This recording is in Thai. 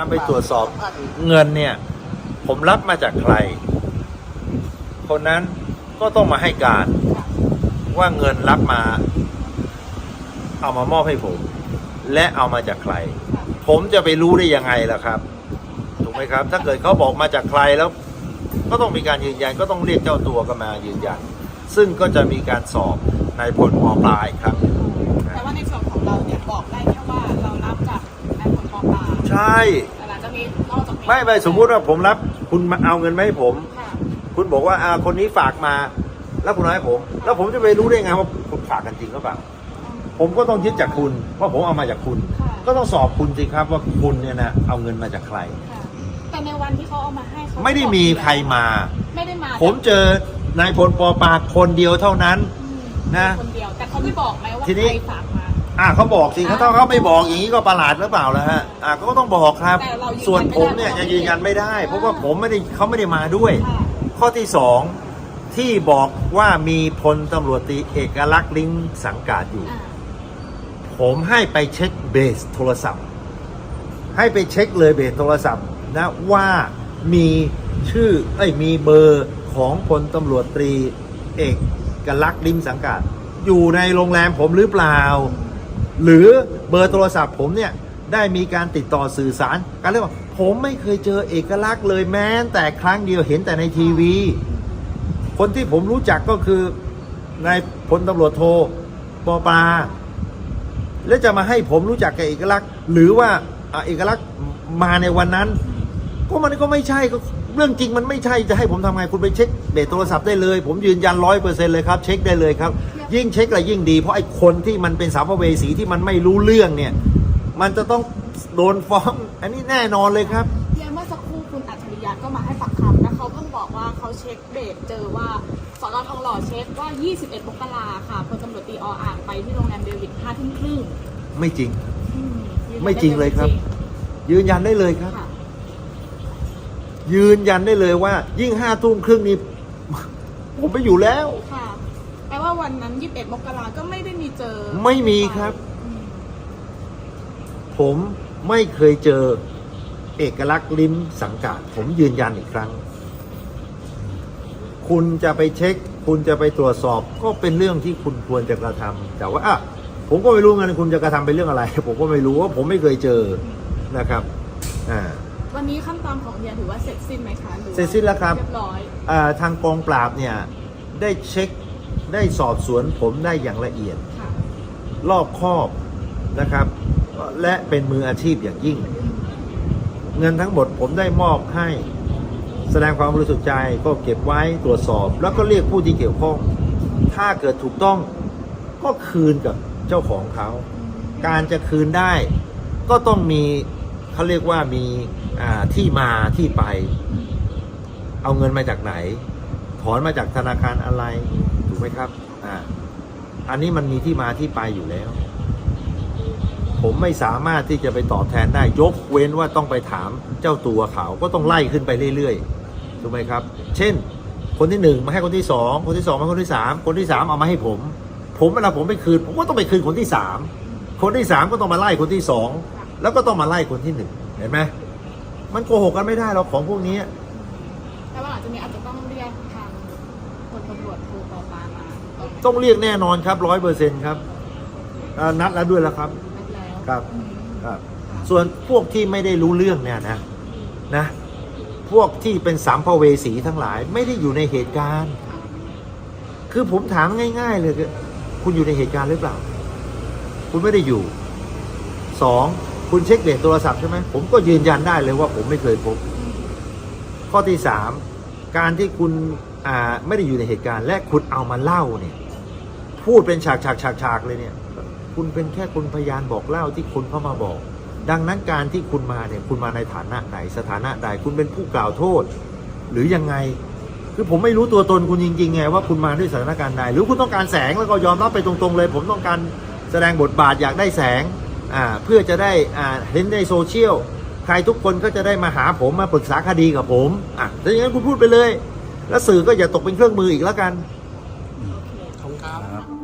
นำไปตรวจสอบเงินเนี่ย ผมรับมาจากใคร คนนั้นก็ต้องมาให้การ ว่าเงินรับมา เอามามอบให้ผม และเอามาจากใคร ผมจะไปรู้ได้ยังไงล่ะครับถูกไหมครับ ถ้าเกิดเขาบอกมาจากใครแล้ว ก็ต้องมีการยืนยันก็ต้องเรียกเจ้าตัวก็มายืนยัน ซึ่งก็จะมีการสอบในผลมปลายครับแต่ว่าในส่วนของเราเนี่ยบอกได้แค่ว่าเรารับจากในผลปอปลาย ใช่ แต่หลังจากนี้นอกจากนี้ไม่ไม่สมมุติว่าผมรับ คุณมาเอาเงินมาให้ผม ค่ะคุณบอกว่าอาคนนี้ฝากมา แล้วคุณเอาให้ผม แล้วผมจะไปรู้ได้ไงว่าคุณฝากกันจริงหรือเปล่า ผมก็ต้องยึดจากคุณว่าผมเอามาจากคุณ ค่ะก็ต้องสอบคุณสิครับว่าคุณเนี่ยนะเอาเงินมาจากใคร ค่ะแต่ในวันที่เขาเอามาให้เขาไม่ได้มีใครมา ไม่ได้มาผมเจอนายพลปอปาคนเดียวเท่านั้น อืมนะคนเดียวแต่เขาไม่บอกไหมว่าทีนี้ ใครฝากมา อ่าเขาบอกสิเขาอ่าถ้าเขาไม่บอกอย่างนี้ก็ประหลาดหรือเปล่าล่ะฮะอ่าเขาก็ต้องบอกครับ แต่เรายืนยันส่วนผมเนี่ยไม่ได้จะยืนยันไม่ได้ เพราะว่าผมไม่ได้เขาไม่ได้มาด้วยค่ะข้อที่สองที่บอกว่ามีพลตำรวจตรีเอกลักษณ์ลิงสังกัดอยู่ อ่าผมให้ไปเช็คเบสโทรศัพท์ ให้ไปเช็คเลยเบสโทรศัพท์นะว่ามีชื่อเอ้ยมีเบอร์ของพลตำรวจตรีเอกลักษณ์ลิมสังกัด อยู่ในโรงแรมผมหรือเปล่า หรือเบอร์โทรศัพท์ผมเนี่ยได้มีการติดต่อสื่อสารกันเรียกว่าผมไม่เคยเจอเอกลักษณ์เลยแม้แต่ครั้งเดียวเห็นแต่ในทีวี คนที่ผมรู้จักก็คือนายพลตำรวจโทปอปา แล้วจะมาให้ผมรู้จักกับเอกลักษณ์ หรือว่าเอกลักษณ์มาในวันนั้น ก็มันก็ไม่ใช่ก็ เรื่องจริงมันไม่ใช่จะให้ผมทำไงคุณไปเช็คเบสโทรศัพท์ได้เลย ผมยืนยันร้อยเปอร์เซ็นต์เลยครับ เช็คได้เลยครับ ยิ่งเช็คและยิ่งดี เพราะไอ้คนที่มันเป็นสามภเวสีที่มันไม่รู้เรื่องเนี่ย มันจะต้องโดนฟ้อง อันนี้แน่นอนเลยครับเพียงเมื่อสักครู่คุณอัจฉริยะก็มาให้ปากคำแล้วเขาเพิ่งบอกว่าเขาเช็คเบสเจอว่าสอนอทองหล่อเช็คว่า 21มกราค่ะพลตำรวจตรีออ่างไปที่โรงแรมเดวิดห้าทุ่มครึ่งไม่จริงอืมยืนยันไม่จริงเลยครับ ยืนยันได้เลยครับค่ะ ยืนยันได้เลยว่า ยิ่งห้าทุ่มครึ่งนี้ ผมไปอยู่แล้ว ค่ะแปลว่าวันนั้น 21 มกราก็ไม่ได้มีเจอไม่มีครับ อืมผมไม่เคยเจอเอกลักษณ์ลิ้มสังกัดผมยืนยันอีกครั้ง คุณจะไปเช็ค คุณจะไปตรวจสอบ ก็เป็นเรื่องที่คุณควรจะกระทำแต่ว่าอะผมก็ไม่รู้ไงคุณจะกระทำเป็นเรื่องอะไร ผมก็ไม่รู้ว่าผมไม่เคยเจอนะครับอ่า วันนี้ขั้นตอนของเฮียถือว่าเสร็จสิ้นไหมคะหอว่าเสร็จสิ้นแล้วครับ เรียบร้อยอ่าทางกองปราบเนี่ยได้เช็คได้สอบสวนผมได้อย่างละเอียด ค่ะ รอบคอบนะครับ และเป็นมืออาชีพอย่างยิ่ง เงินทั้งหมดผมได้มอบให้ แสดงความบริสุทธิ์ใจก็เก็บไว้ตรวจสอบ แล้วก็เรียกผู้ที่เกี่ยวข้อง ถ้าเกิดถูกต้องก็คืนกับเจ้าของเขา การจะคืนได้ก็ต้องมี เขาเรียกว่ามีที่มาที่ไป เอาเงินมาจากไหน ถอนมาจากธนาคารอะไร ถูกไหมครับอ่าอันนี้มันมีที่มาที่ไปอยู่แล้ว ผมไม่สามารถที่จะไปตอบแทนได้ยกเว้นว่าต้องไปถามเจ้าตัวเขาก็ต้องไล่ขึ้นไปเรื่อยๆถูกไหมครับ เช่น คนที่หนึ่งมาให้คนที่สองคนที่สองมาคนที่สามคนที่สามเอามาให้ผม ผมเวลาผมไปคืน ผมก็ต้องไปคืนคนที่สามคนที่สามก็ต้องมาไล่คนที่สอง แล้วก็ต้องมาไล่คนที่หนึ่งเห็นไหมมันโกหกกันไม่ได้หรอกของพวกนี้แต่ว่าหลังจากนี้อาจจะต้องเรียกทางพลตำรวจโทปอปามาถูกไหมต้องเรียกแน่นอนครับร้อยเปอร์เซ็นต์ครับอ่านัดแล้วด้วยแล้วครับนัดแล้วครับอืมครับค่ะส่วนพวกที่ไม่ได้รู้เรื่องเนี่ยนะนะพวกที่เป็นสามภเวสีทั้งหลายไม่ได้อยู่ในเหตุการณ์ค่ะคือผมถามง่าย ๆ เลยคือคุณอยู่ในเหตุการณ์หรือเปล่า คุณไม่ได้อยู่สอง คุณเช็คเบสโทรศัพท์ใช่ไหมผมก็ยืนยันได้เลยว่าผมไม่เคยพบ ข้อที่สามการที่คุณไม่ได้อยู่ในเหตุการณ์ และคุณเอามาเล่าเนี่ย พูดเป็นฉากฉากฉากฉากเลยเนี่ย คุณเป็นแค่คนพยานบอกเล่าที่คนเข้ามาบอก ดังนั้นการที่คุณมาเนี่ย คุณมาในฐานะไหนสถานะใดคุณเป็นผู้กล่าวโทษ หรือยังไง คือผมไม่รู้ตัวตนคุณจริงๆไงว่าคุณมาด้วยสถานการณ์ใดหรือคุณต้องการแสงแล้วก็ยอมรับไปตรงๆเลย ผมต้องการแสดงบทบาทอยากได้แสง เพื่อจะได้เห็นในโซเชียลใครทุกคนก็จะได้มาหาผมมาปรึกษาคดีกับผมอะถ้าอย่างนั้นคุณพูดไปเลย แล้วสื่อก็อย่าตกเป็นเครื่องมืออีกแล้วกันขอบคุณครับ